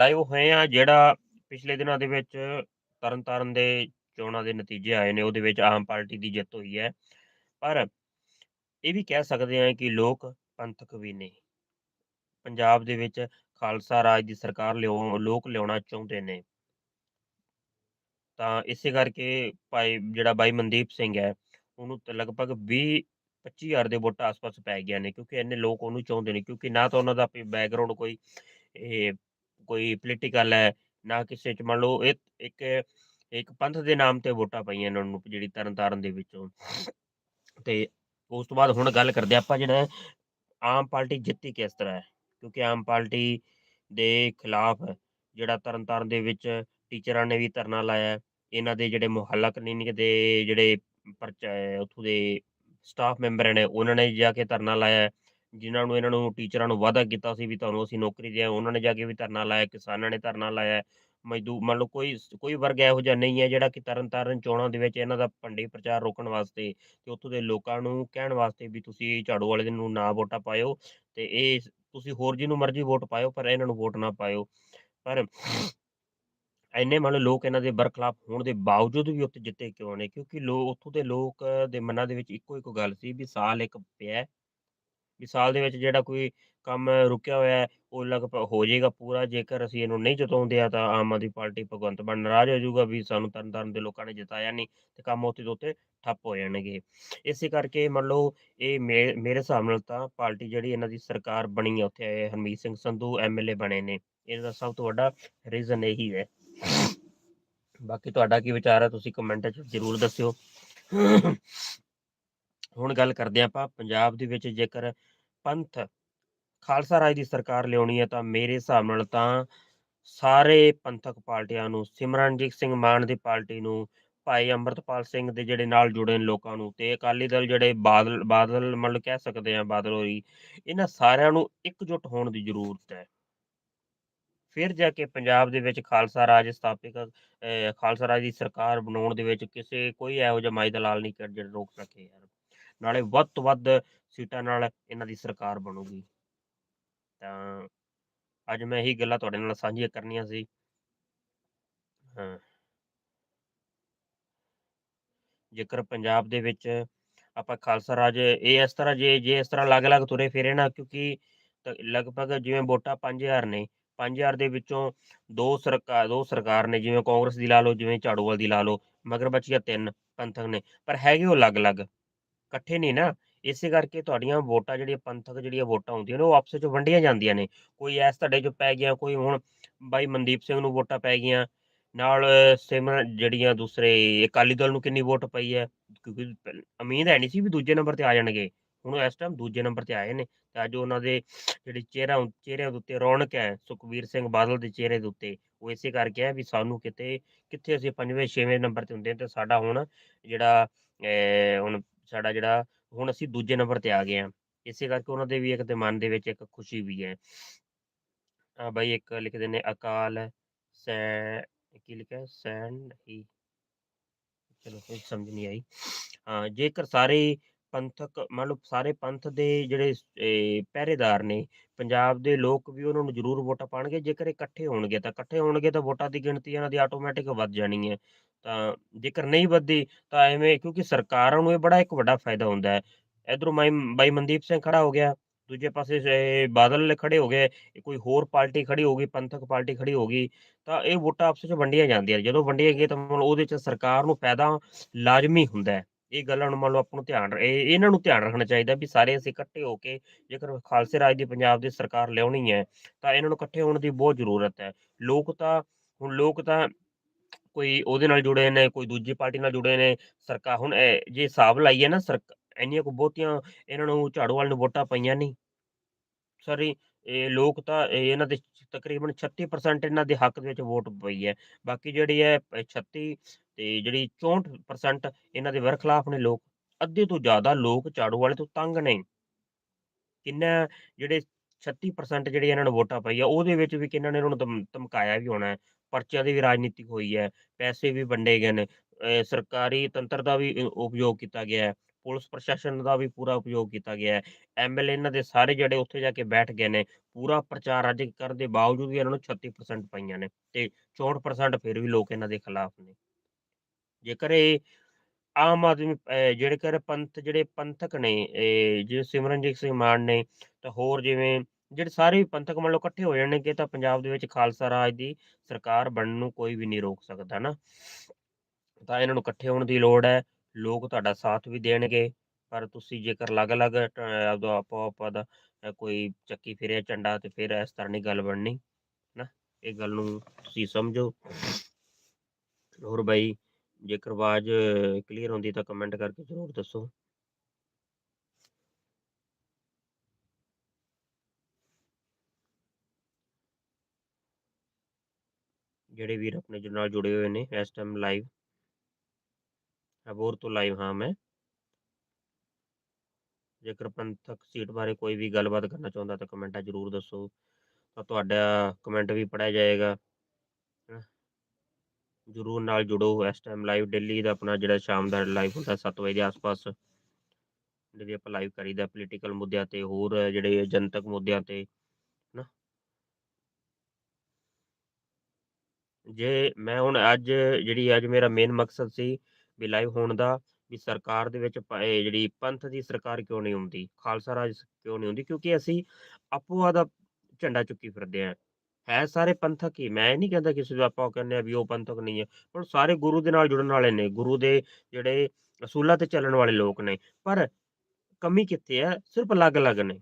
Live ਹੋਏ ਆ ਜਿਹੜਾ ਪਿਛਲੇ ਦਿਨਾਂ ਦੇ ਵਿੱਚ ਤਰਨਤਾਰਨ ਦੇ ਚੋਣਾਂ ਦੇ ਨਤੀਜੇ ਆਏ ਨੇ, ਉਹਦੇ ਵਿੱਚ ਆਮ ਪਾਰਟੀ ਦੀ ਜਿੱਤ ਹੋਈ ਹੈ। ਪਰ ਇਹ ਵੀ ਕਹਿ ਸਕਦੇ ਆ ਕਿ ਲੋਕ ਪੰਥਕ ਵੀ ਨੇ। ਪੰਜਾਬ ਦੇ ਵਿੱਚ ਖਾਲਸਾ ਰਾਜ ਦੀ ਸਰਕਾਰ ਲਿਆਉ ਲੋਕ ਲਿਆਉਣਾ ਚਾਹੁੰਦੇ ਨੇ। ਤਾਂ ਇਸੇ ਕਰਕੇ ਭਾਈ, ਜਿਹੜਾ ਬਾਈ ਮਨਦੀਪ ਸਿੰਘ ਹੈ, ਉਹਨੂੰ ਤਾਂ ਲਗਭਗ 20 25000 ਦੇ ਵੋਟਾਂ ਆਸ-ਪਾਸ ਪੈ ਗਿਆ ਨੇ, ਕਿਉਂਕਿ ਇੰਨੇ ਲੋਕ ਉਹਨੂੰ ਚਾਹੁੰਦੇ ਨੇ, ਕਿਉਂਕਿ ਨਾ ਤਾਂ ਉਹਨਾਂ ਦਾ ਕੋਈ ਬੈਕਗ੍ਰਾਉਂਡ ਕੋਈ ਇਹ ਕੋਈ ਪੋਲੀਟੀਕਲ ਹੈ, ਨਾ ਕਿਸੇ ਚ, ਮੰਨ ਲਓ ਇਹ ਇੱਕ ਇੱਕ ਪੰਥ ਦੇ ਨਾਮ ਤੇ ਵੋਟਾਂ ਪਈਆਂ ਇਹਨਾਂ ਨੂੰ ਜਿਹੜੀ ਤਰਨਤਾਰਨ ਦੇ ਵਿੱਚੋਂ। ਤੇ ਉਸ ਤੋਂ ਬਾਅਦ ਹੁਣ ਗੱਲ ਕਰਦੇ ਆਪਾਂ ਜਿਹੜਾ ਆਮ ਪਾਰਟੀ ਜਿੱਤੀ ਕਿਸ ਤਰ੍ਹਾਂ ਹੈ? ਕਿਉਂਕਿ ਆਮ ਪਾਰਟੀ ਦੇ ਖਿਲਾਫ ਜਿਹੜਾ ਤਰਨਤਾਰਨ ਦੇ ਵਿੱਚ ਟੀਚਰਾਂ ਨੇ ਵੀ ਧਰਨਾ ਲਾਇਆ ਇਹਨਾਂ ਦੇ ਜਿਹੜੇ ਮੁਹੱਲਾ ਕਲੀਨਿਕ ਦੇ ਜਿਹੜੇ ਪਰਚਾ ਉੱਥੋਂ ਦੇ ਸਟਾਫ ਮੈਂਬਰ ਨੇ, ਉਹਨਾਂ ਨੇ ਜਾ ਕੇ ਧਰਨਾ ਲਾਇਆ ਜਿਨ੍ਹਾਂ ਨੂੰ, ਇਹਨਾਂ ਨੂੰ ਟੀਚਰਾਂ ਨੂੰ ਵਾਅਦਾ ਕੀਤਾ ਸੀ ਵੀ ਤੁਹਾਨੂੰ ਅਸੀਂ ਨੌਕਰੀ ਦੇ ਉਹਨਾਂ ਨੇ ਜਾ ਕੇ ਵੀ ਧਰਨਾ ਲਾਇਆ, ਕਿਸਾਨਾਂ ਨੇ ਧਰਨਾ ਲਾਇਆ ਮਜ਼ਦੂਰ ਮੰਨ ਲਓ ਕੋਈ ਕੋਈ ਵਰਗ ਇਹੋ ਜਿਹਾ ਨਹੀਂ ਹੈ ਜਿਹੜਾ ਕਿ ਤਰਨਤਾਰਨ ਚੋਣਾਂ ਦੇ ਵਿੱਚ ਇਹਨਾਂ ਦਾ ਭੰਡੇ ਪ੍ਰਚਾਰ ਰੋਕਣ ਵਾਸਤੇ ਤੇ ਉੱਥੋਂ ਦੇ ਲੋਕਾਂ ਨੂੰ ਕਹਿਣ ਵਾਸਤੇ ਵੀ ਤੁਸੀਂ ਝਾੜੂ ਵਾਲੇ ਨੂੰ ਨਾ ਵੋਟਾਂ ਪਾਇਓ ਤੇ ਇਹ ਤੁਸੀਂ ਹੋਰ ਜਿਹਨੂੰ ਮਰਜ਼ੀ ਵੋਟ ਪਾਇਓ ਪਰ ਇਹਨਾਂ ਨੂੰ ਵੋਟ ਨਾ ਪਾਇਓ। ਪਰ ਇੰਨੇ ਮੰਨ ਲਓ ਲੋਕ ਇਹਨਾਂ ਦੇ ਬਰਖਲਾਫ ਹੋਣ ਦੇ ਬਾਵਜੂਦ ਵੀ ਉੱਥੇ ਜਿੱਤੇ ਕਿਉਂ ਨੇ? ਕਿਉਂਕਿ ਲੋਕ ਉੱਥੋਂ ਦੇ ਲੋਕ ਦੇ ਮਨਾਂ ਦੇ ਵਿੱਚ ਇੱਕੋ ਇੱਕ ਗੱਲ ਸੀ ਵੀ ਸਾਲ ਇੱਕ ਪਿਆ ਹੈ, ਵੀ ਸਾਲ ਦੇ ਵਿੱਚ ਜਿਹੜਾ ਕੋਈ ਕੰਮ ਰੁਕਿਆ ਹੋਇਆ ਹੈ ਉਹ ਲਗਭਗ ਹੋ ਜਾਏਗਾ ਪੂਰਾ ਜੇਕਰ ਅਸੀਂ ਇਹਨੂੰ ਨਹੀਂ ਜਤਾਉਂਦੇ ਆ ਤਾਂ ਆਮ ਆਦਮੀ ਪਾਰਟੀ ਭਗਵੰਤ ਮਾਨ ਨਾਰਾਜ਼ ਹੋ ਜਾਊਗਾ ਵੀ ਸਾਨੂੰ ਤਰਨਤਾਰਨ ਦੇ ਲੋਕਾਂ ਨੇ ਜਿਤਾਇਆ ਨਹੀਂ ਤੇ ਕੰਮ ਉੱਥੇ ਦੇ ਉੱਤੇ ਠੱਪ ਹੋ ਜਾਣਗੇ। ਇਸੇ ਕਰਕੇ ਮੰਨ ਲਓ ਇਹ ਮੇ- ਮੇਰੇ ਹਿਸਾਬ ਨਾਲ ਤਾਂ ਪਾਰਟੀ ਜਿਹੜੀ ਇਹਨਾਂ ਦੀ ਸਰਕਾਰ ਬਣੀ ਹੈ ਉੱਥੇ ਹਰਮੀਤ ਸਿੰਘ ਸੰਧੂ ਐਮਐਲਏ ਬਣੇ ਨੇ ਇਹਦਾ ਸਭ ਤੋਂ ਵੱਡਾ ਰੀਜ਼ਨ ਇਹੀ ਹੈ। ਬਾਕੀ ਤੁਹਾਡਾ ਕੀ ਵਿਚਾਰ ਹੈ ਤੁਸੀਂ ਕਮੈਂਟ 'ਚ ਜ਼ਰੂਰ ਦੱਸਿਓ। ਹੁਣ ਗੱਲ ਕਰਦੇ ਹਾਂ ਆਪਾਂ ਪੰਜਾਬ ਦੇ ਵਿੱਚ ਜੇਕਰ ਪੰਥ ਖਾਲਸਾ ਰਾਜ ਦੀ ਸਰਕਾਰ ਲਿਆਉਣੀ ਹੈ ਤਾਂ ਮੇਰੇ ਹਿਸਾਬ ਨਾਲ ਤਾਂ ਸਾਰੇ ਪੰਥਕ ਪਾਰਟੀਆਂ ਨੂੰ, ਸਿਮਰਨਜੀਤ ਸਿੰਘ ਮਾਨ ਦੀ ਪਾਰਟੀ ਨੂੰ, ਭਾਈ ਅੰਮ੍ਰਿਤਪਾਲ ਸਿੰਘ ਦੇ ਜਿਹੜੇ ਨਾਲ ਜੁੜੇ ਨੇ ਲੋਕਾਂ ਨੂੰ ਤੇ ਅਕਾਲੀ ਦਲ ਜਿਹੜੇ ਬਾਦਲ ਬਾਦਲ ਮਤਲਬ ਕਹਿ ਸਕਦੇ ਆ ਬਾਦਲ ਹੋਰੀ, ਇਹਨਾਂ ਸਾਰਿਆਂ ਨੂੰ ਇਕਜੁੱਟ ਹੋਣ ਦੀ ਜ਼ਰੂਰਤ ਹੈ। ਫਿਰ ਜਾ ਕੇ ਪੰਜਾਬ ਦੇ ਵਿੱਚ ਖਾਲਸਾ ਰਾਜ ਸਥਾਪਿਤ, ਅਹ ਖਾਲਸਾ ਰਾਜ ਦੀ ਸਰਕਾਰ ਬਣਾਉਣ ਦੇ ਵਿੱਚ ਕਿਸੇ ਕੋਈ ਇਹੋ ਜਿਹਾ ਮਾਈ ਦਲਾਲ ਨਹੀਂ ਕਰ ਜਿਹੜਾ ਰੋਕ ਸਕੇ ਯਾਰ। ਨਾਲੇ ਵੱਧ ਤੋਂ ਵੱਧ ਸੀਟਾਂ ਨਾਲ ਇਹਨਾਂ ਦੀ ਸਰਕਾਰ ਬਣੂਗੀ। ਤਾਂ ਅੱਜ ਮੈਂ ਇਹੀ ਗੱਲਾਂ ਤੁਹਾਡੇ ਨਾਲ ਸਾਂਝੀਆਂ ਕਰਨੀਆਂ ਸੀ। ਹਾਂ। ਜੇਕਰ ਪੰਜਾਬ ਦੇ ਵਿੱਚ ਆਪਾਂ ਖਾਲਸਾ ਰਾਜ ਇਹ ਇਸ ਤਰ੍ਹਾਂ ਜੇ ਜੇ ਇਸ ਤਰ੍ਹਾਂ ਅਲੱਗ-ਅਲੱਗ ਤੁਰੇ ਫਿਰੇ ਨਾ, ਕਿਉਂਕਿ ਲਗਭਗ ਜਿਵੇਂ ਵੋਟਾਂ 5000 ਨੇ 5000 ਦੇ ਵਿੱਚੋਂ ਦੋ ਸਰਕਾਰ ਦੋ ਸਰਕਾਰ ਨੇ, ਜਿਵੇਂ ਕਾਂਗਰਸ ਦੀ ਲਾ ਲਓ, ਜਿਵੇਂ ਝਾੜੂਵਾਲ ਦੀ ਲਾ ਲਓ, ਮਗਰ ਬਚੀਆਂ ਤਿੰਨ ਪੰਥਕ ਨੇ, ਪਰ ਹੈਗੇ ਉਹ ਅਲੱਗ-ਅਲੱਗ। ਇਕੱਠੇ ਨਹੀਂ ਨਾ ਇਸੇ ਕਰਕੇ ਤੁਹਾਡੀਆਂ ਵੋਟਾਂ ਜਿਹੜੀਆਂ ਪੰਥਕ ਜਿਹੜੀਆਂ ਵੋਟਾਂ ਹੁੰਦੀਆਂ ਨੇ ਉਹ ਆਪਸ ਵਿੱਚ ਵੰਡੀਆਂ ਜਾਂਦੀਆਂ ਨੇ। ਕੋਈ ਐਸ ਤੁਹਾਡੇ 'ਚ ਪੈ ਗਿਆ ਕੋਈ ਹੁਣ ਬਾਈ ਮਨਦੀਪ ਸਿੰਘ ਨੂੰ ਵੋਟਾਂ ਪੈ ਗਈਆਂ ਨਾਲ ਸਿਮਰ ਜਿਹੜੀਆਂ ਦੂਸਰੇ ਅਕਾਲੀ ਦਲ ਨੂੰ ਕਿੰਨੀ ਵੋਟ ਪਈ ਹੈ ਕਿਉਂਕਿ ਉਮੀਦ ਹੈ ਨਹੀਂ ਸੀ ਵੀ ਦੂਜੇ ਨੰਬਰ ਤੇ ਆ ਜਾਣਗੇ। ਹੁਣ ਇਸ ਟਾਈਮ ਦੂਜੇ ਨੰਬਰ ਤੇ ਆਏ ਨੇ ਤੇ ਅੱਜ ਉਹਨਾਂ ਦੇ ਜਿਹੜੀ ਚਿਹਰਾ ਚਿਹਰਿਆਂ ਦੇ ਉੱਤੇ ਰੌਣਕ ਹੈ ਸੁਖਬੀਰ ਸਿੰਘ ਬਾਦਲ ਦੇ ਚਿਹਰੇ ਦੇ ਉੱਤੇ ਉਹ ਇਸੇ ਕਰਕੇ ਹੈ ਵੀ ਸਾਨੂੰ ਕਿਤੇ ਕਿੱਥੇ ਅਸੀਂ ਪੰਜਵੇਂ ਛੇਵੇਂ ਨੰਬਰ ਤੇ ਹੁੰਦੇ ਤੇ ਸਾਡਾ ਹੁਣ ਜਿਹੜਾ ਅਹ, ਹੁਣ ਸਾਡਾ ਜਿਹੜਾ ਹੁਣ ਅਸੀਂ ਦੂਜੇ ਨੰਬਰ ਤੇ ਆ ਗਏ ਹਾਂ। ਇਸੇ ਕਰਕੇ ਉਹਨਾਂ ਦੇ ਵੀ ਇੱਕ ਤੇ ਮਨ ਦੇ ਵਿੱਚ ਇੱਕ ਖੁਸ਼ੀ ਵੀ ਹੈ। ਆ ਬਾਈ ਇੱਕ ਲਿਖਦੇ ਨੇ ਅਕਾਲ, ਸੈ, ਕੀ ਲਿਖਿਆ? ਸੈਨ, ਹੀ। ਚਲੋ ਕੋਈ ਸਮਝ ਨਹੀਂ ਆਈ। ਹਾਂ, ਜੇਕਰ ਸਾਰੇ ਪੰਥਕ ਮਤਲਬ ਸਾਰੇ ਪੰਥ ਦੇ ਜਿਹੜੇ ਪਹਿਰੇਦਾਰ ਨੇ, ਪੰਜਾਬ ਦੇ ਲੋਕ ਵੀ ਉਹਨਾਂ ਨੂੰ ਜ਼ਰੂਰ ਵੋਟਾਂ ਪਾਣਗੇ, ਜੇਕਰ ਇਹ ਇਕੱਠੇ ਹੋਣਗੇ ਤਾਂ, ਇਕੱਠੇ ਹੋਣਗੇ ਤਾਂ ਵੋਟਾਂ ਦੀ ਗਿਣਤੀ ਇਹਨਾਂ ਦੀ ਆਟੋਮੈਟਿਕ ਵੱਧ ਜਾਣੀ ਹੈ। ਤਾਂ ਜੇਕਰ ਨਹੀਂ ਵੱਧਦੀ ਤਾਂ ਐਵੇਂ, ਕਿਉਂਕਿ ਸਰਕਾਰਾਂ ਨੂੰ ਇਹ ਬੜਾ ਇੱਕ ਵੱਡਾ ਫਾਇਦਾ ਹੁੰਦਾ ਹੈ। ਇਧਰੋਂ ਮਾਈ, ਬਾਈ ਮਨਦੀਪ ਸਿੰਘ ਖੜਾ ਹੋ ਗਿਆ, ਦੂਜੇ ਪਾਸੇ ਬਾਦਲ ਖੜੇ ਹੋ ਗਏ ਕੋਈ ਹੋਰ ਪਾਰਟੀ ਖੜੀ ਹੋ ਗਈ ਪੰਥਕ ਪਾਰਟੀ ਖੜੀ ਹੋ ਗਈ ਤਾਂ ਇਹ ਵੋਟਾਂ ਆਪਸ ਵਿੱਚ ਵੰਡੀਆਂ ਜਾਂਦੀਆਂ ਜਦੋਂ ਵੰਡੀਆਂ ਗਈਆਂ ਤਾਂ ਉਹਦੇ ਚ ਸਰਕਾਰ ਨੂੰ ਫਾਇਦਾ ਲਾਜ਼ਮੀ ਹੁੰਦਾ ਹੈ। ਇਹ ਗੱਲਾਂ ਨੂੰ ਮੰਨ ਲਓ ਆਪਾਂ ਨੂੰ ਧਿਆਨ ਇਹ, ਇਹਨਾਂ ਨੂੰ ਧਿਆਨ ਰੱਖਣਾ ਚਾਹੀਦਾ ਵੀ ਸਾਰੇ ਅਸੀਂ ਇਕੱਠੇ ਹੋ ਕੇ ਜੇਕਰ ਖਾਲਸੇ ਰਾਜ ਦੀ ਪੰਜਾਬ ਦੀ ਸਰਕਾਰ ਲਿਆਉਣੀ ਹੈ, ਤਾਂ ਇਹਨਾਂ ਨੂੰ ਇਕੱਠੇ ਹੋਣ ਦੀ ਬਹੁਤ ਜ਼ਰੂਰਤ ਹੈ। ਲੋਕ ਤਾਂ, ਹੁਣ ਲੋਕ ਤਾਂ ਕੋਈ ਉਹਦੇ ਨਾਲ ਜੁੜੇ ਨੇ, ਕੋਈ ਦੂਜੀ ਪਾਰਟੀ ਨਾਲ ਜੁੜੇ ਨੇ ਸਰਕਾਰ ਹੁਣ ਜੇ ਹਿਸਾਬ ਲਾਈਏ ਨਾ, ਸਰਕ, ਇੰਨੀਆਂ ਕੋ ਬਹੁਤੀਆਂ ਇਹਨਾਂ ਨੂੰ ਝਾੜੂ ਵਾਲ ਨੂੰ ਵੋਟਾਂ ਪਈਆਂ ਨਹੀਂ ਸਾਰੀ ਇਹ ਲੋਕ ਤਾਂ ਇਹਨਾਂ ਦੇ ਤਕਰੀਬਨ 36% ਇਹਨਾਂ ਦੇ ਹੱਕ ਦੇ ਵਿੱਚ ਵੋਟ ਪਈ ਹੈ। ਬਾਕੀ ਜਿਹੜੀ ਹੈ ਪ- 36 ਤੇ ਜਿਹੜੀ 64% ਇਹਨਾਂ ਦੇ ਵਰਖਲਾਫ ਨੇ ਲੋਕ, ਅੱਧੇ ਤੋਂ ਜ਼ਿਆਦਾ ਲੋਕ ਝਾੜੂ ਵਾਲੇ ਤੋਂ ਤੰਗ ਨੇ। ਕਿੰਨਾ ਜਿਹੜੇ 36% ਜਿਹੜੇ ਇਹਨਾਂ ਨੂੰ ਵੋਟਾਂ ਪਈ ਆ ਉਹਦੇ ਵਿੱਚ ਵੀ ਕਿੰਨਾਂ ਨੇ ਇਹਨਾਂ ਨੂੰ ਧਮ- ਧਮਕਾਇਆ ਵੀ ਹੋਣਾ ਹੈ। ਪਰਚਿਆਂ ਦੀ ਵੀ ਰਾਜਨੀਤੀ ਹੋਈ ਹੈ, ਪੈਸੇ ਵੀ ਵੰਡੇ ਗਏ ਨੇ। ਸਰਕਾਰੀ ਤੰਤਰ ਦਾ ਵੀ ਉਪਯੋਗ ਕੀਤਾ ਗਿਆ ਹੈ। ਪੁਲਿਸ ਪ੍ਰਸ਼ਾਸਨ ਦਾ ਵੀ ਪੂਰਾ ਉਪਯੋਗ ਕੀਤਾ ਗਿਆ ਹੈ। ਐਮਐਲਏ ਇਹਨਾਂ ਦੇ ਸਾਰੇ ਜਿਹੜੇ ਉੱਥੇ ਜਾ ਕੇ ਬੈਠ ਗਏ ਨੇ, ਪੂਰਾ ਪ੍ਰਚਾਰ ਅੱਜ ਕਰਨ ਦੇ ਬਾਵਜੂਦ ਵੀ ਇਹਨਾਂ ਨੂੰ 36% ਪਾਈਆਂ ਨੇ ਤੇ 64% ਫਿਰ ਵੀ ਲੋਕ ਇਹਨਾਂ ਦੇ ਖਿਲਾਫ ਨੇ। ਜੇਕਰ ਇਹ ਆਮ ਆਦਮੀ ਜਿਹੜੇ ਕਰ ਪੰਥ, ਜਿਹੜੇ ਪੰਥਕ ਨੇ ਜਿਵੇਂ ਸਿਮਰਨਜੀਤ ਸਿੰਘ ਮਾਨ ਨੇ ਤਾਂ ਹੋਰ ਜਿਵੇਂ ਜਿਹੜੇ ਸਾਰੇ ਪੰਥਕ ਮੰਨ ਲਓ ਇਕੱਠੇ ਹੋ ਜਾਣਗੇ ਤਾਂ ਪੰਜਾਬ ਦੇ ਵਿੱਚ ਖਾਲਸਾ ਰਾਜ ਦੀ ਸਰਕਾਰ ਬਣਨ ਨੂੰ ਕੋਈ ਵੀ ਨਹੀਂ ਰੋਕ ਸਕਦਾ ਨਾ। ਤਾਂ ਇਹਨਾਂ ਨੂੰ ਇਕੱਠੇ ਹੋਣ ਦੀ ਲੋੜ ਹੈ। ਲੋਕ ਤੁਹਾਡਾ ਸਾਥ ਵੀ ਦੇਣਗੇ, ਪਰ ਤੁਸੀਂ ਜੇਕਰ ਅਲੱਗ-ਅਲੱਗ ਟ- ਆਪਦਾ ਆਪੋ ਆਪਾਂ ਦਾ ਕੋਈ ਚੱਕੀ ਫਿਰਿਆ ਝੰਡਾ ਤੇ ਫਿਰ ਇਸ ਤਰ੍ਹਾਂ ਨਹੀਂ ਗੱਲ ਬਣਨੀ ਨਾ ਇਹ ਗੱਲ ਨੂੰ ਤੁਸੀਂ ਸਮਝੋ। ਹੋਰ ਬਾਈ, ਜੇਕਰ ਆਵਾਜ਼ ਕਲੀਅਰ ਹੁੰਦੀ ਤਾਂ ਕਮੈਂਟ ਕਰਕੇ ਜ਼ਰੂਰ ਦੱਸੋ। ਜਿਹੜੇ ਵੀਰ ਆਪਣੇ ਨਾਲ ਜੁੜੇ ਹੋਏ ਨੇ ਇਸ ਟਾਈਮ ਲਾਈਵ ਅਬੋਰ ਤੋਂ ਲਾਈਵ ਹਾਂ ਮੈਂ ਜੇਕਰ ਪੰਥਕ ਸੀਟ ਬਾਰੇ ਕੋਈ ਵੀ ਗੱਲਬਾਤ ਕਰਨਾ ਚਾਹੁੰਦਾ ਤਾਂ ਕਮੈਂਟਾਂ ਜ਼ਰੂਰ ਦੱਸੋ ਤਾਂ ਤੁਹਾਡਾ ਕਮੈਂਟ ਵੀ ਪੜਿਆ ਜਾਏਗਾ ਹੈਨਾ। ਜ਼ਰੂਰ ਨਾਲ ਜੁੜੋ ਇਸ ਟਾਈਮ ਲਾਈਵ ਡੇਲੀ ਦਾ ਆਪਣਾ ਜਿਹੜਾ ਸ਼ਾਮ ਦਾ ਲਾਈਵ ਹੁੰਦਾ 7 ਵਜੇ ਦੇ ਆਸ-ਪਾਸ ਜਿਹੜੀ ਆਪਾਂ ਲਾਈਵ ਕਰੀਦਾ ਪੋਲੀਟੀਕਲ ਮੁੱਦਿਆਂ ਤੇ ਹੋਰ ਜਿਹੜੇ ਜਨਤਕ ਮੁੱਦਿਆਂ ਤੇ ਨਾ ਜੇ ਮੈਂ ਹੁਣ ਅੱਜ ਜਿਹੜੀ ਅੱਜ ਮੇਰਾ ਮੇਨ ਮਕਸਦ ਸੀ ਵੀ ਲਾਈਵ ਹੋਣ ਦਾ, ਵੀ ਸਰਕਾਰ ਦੇ ਵਿੱਚ ਇਹ ਜਿਹੜੀ ਪੰਥ ਦੀ ਸਰਕਾਰ ਕਿਉਂ ਨਹੀਂ ਹੁੰਦੀ? ਖਾਲਸਾ ਰਾਜ ਕਿਉਂ ਨਹੀਂ ਹੁੰਦੀ? ਕਿਉਂਕਿ ਅਸੀਂ ਆਪੋ ਦਾ ਝੰਡਾ ਚੁੱਕੀ ਫਿਰਦੇ ਆ ਹੈ ਸਾਰੇ ਪੰਥਕ ਹੀ। ਮੈਂ ਇਹ ਨਹੀਂ ਕਹਿੰਦਾ ਕਿਸੇ ਨੂੰ ਆਪਾਂ ਕਹਿੰਦੇ ਆ ਵੀ ਉਹ ਪੰਥਕ ਨਹੀਂ ਹੈ। ਪਰ ਸਾਰੇ ਗੁਰੂ ਦੇ ਨਾਲ ਜੁੜਨ ਵਾਲੇ ਨੇ। ਗੁਰੂ ਦੇ ਜਿਹੜੇ ਅਸੂਲਾਂ ਤੇ ਚੱਲਣ ਵਾਲੇ ਲੋਕ ਨੇ। ਪਰ ਕਮੀ ਕਿੱਥੇ ਹੈ? ਸਿਰਫ ਅਲੱਗ-ਅਲੱਗ ਨੇ।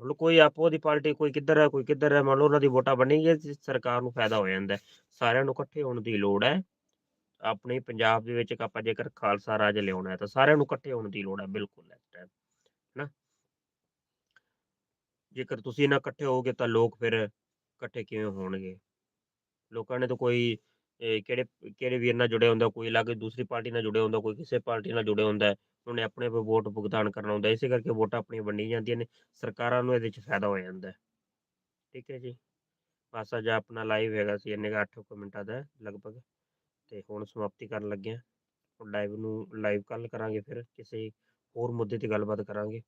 ਮਤਲਬ ਕੋਈ ਆਪੋ ਦੀ ਪਾਰਟੀ, ਕੋਈ ਕਿੱਧਰ ਹੈ, ਕੋਈ ਕਿੱਧਰ ਹੈ। ਮੰਨ ਲਓ ਉਹਨਾਂ ਦੀ ਵੋਟਾਂ ਬਣੀਆਂ ਸਰਕਾਰ ਨੂੰ ਫਾਇਦਾ ਹੋ ਜਾਂਦਾ ਸਾਰਿਆਂ ਨੂੰ ਇਕੱਠੇ ਹੋਣ ਦੀ ਲੋੜ ਹੈ। ਆਪਣੇ ਪੰਜਾਬ ਦੇ ਵਿੱਚ ਆਪਾਂ ਜੇਕਰ ਖਾਲਸਾ ਰਾਜ ਲਿਆਉਣਾ ਹੈ ਤਾਂ ਸਾਰਿਆਂ ਨੂੰ ਇਕੱਠੇ ਹੋਣ ਦੀ ਲੋੜ ਹੈ, ਬਿਲਕੁਲ ਇਸ ਟਾਈਮ ਨਾ ਜੇਕਰ ਤੁਸੀਂ ਨਾ ਇਕੱਠੇ ਹੋਗੇ ਤਾਂ ਲੋਕ ਫਿਰ ਇਕੱਠੇ ਕਿਵੇਂ ਹੋਣਗੇ? ਲੋਕਾਂ ਨੇ ਤਾਂ ਕੋਈ ਕਿਹੜੇ ਕਿਹੜੇ ਵੀਰ ਨਾਲ ਜੁੜੇ ਹੁੰਦਾ, ਕੋਈ ਅਲੱਗ ਦੂਸਰੀ ਪਾਰਟੀ ਨਾਲ ਜੁੜੇ ਹੁੰਦਾ, ਕੋਈ ਕਿਸੇ ਪਾਰਟੀ ਨਾਲ ਜੁੜੇ ਹੁੰਦਾ, ਉਹਨੇ ਆਪਣੇ ਆਪ ਵੋਟ ਭੁਗਤਾਨ ਕਰਨਾ ਹੁੰਦਾ, ਇਸੇ ਕਰਕੇ ਵੋਟਾਂ ਆਪਣੀਆਂ ਵੰਡੀਆਂ ਜਾਂਦੀਆਂ ਨੇ, ਸਰਕਾਰਾਂ ਨੂੰ ਇਹਦੇ 'ਚ ਫਾਇਦਾ ਹੋ ਜਾਂਦਾ। ਠੀਕ ਹੈ ਜੀ? ਬਸ ਅੱਜ ਆਪਣਾ ਲਾਈਵ ਹੈਗਾ ਸੀ, ਇੰਨੇ ਕੁ ਅੱਠ ਕੁ ਮਿੰਟਾਂ ਦਾ, ਲਗਭਗ। ਤੇ ਹੁਣ ਸਮਾਪਤੀ ਕਰਨ ਲੱਗਿਆ ਲਾਈਵ ਨੂੰ ਲਾਈਵ ਕੱਲ ਕਰਾਂਗੇ ਫਿਰ, ਕਿਸੇ ਹੋਰ ਮੁੱਦੇ ਤੇ ਗੱਲਬਾਤ ਕਰਾਂਗੇ।